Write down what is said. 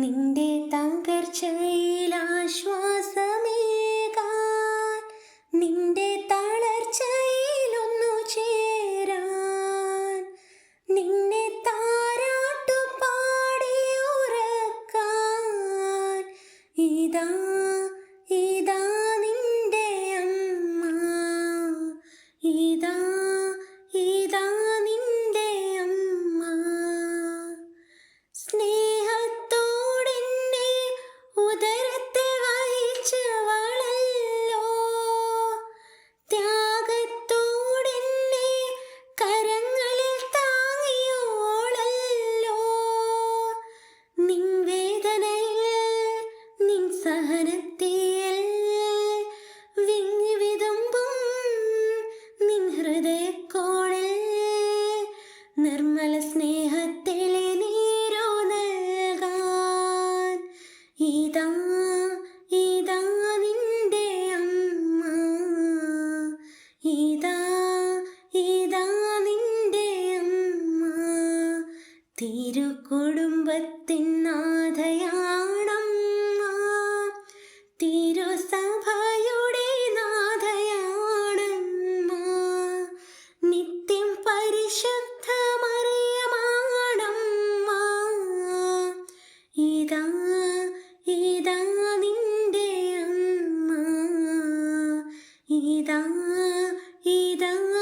നിന്റെ തകർച്ചയിൽ ആശ്വാസമേകാൻ നിന്റെ ഉദരത്തെ വഹിച്ചവളല്ലോ ത്യാഗത്തോടെന്നെ കരങ്ങളിൽ താങ്ങിയോളല്ലോ. നിൻ വേദനയിൽ നിൻ സഹനത്തിൽ വിങ്ങി വിതുമ്പും നിൻ ഹൃദയക്കോണിൽ നിർമ്മല സ്നേഹത്തിലെ ഇതാ നിന്റെ അമ്മ. ഇതാ ഇതാ നിന്റെ അമ്മ. തിരുക്കുടുംബത്തിൻ നാഥയാണമ്മ 等啊一等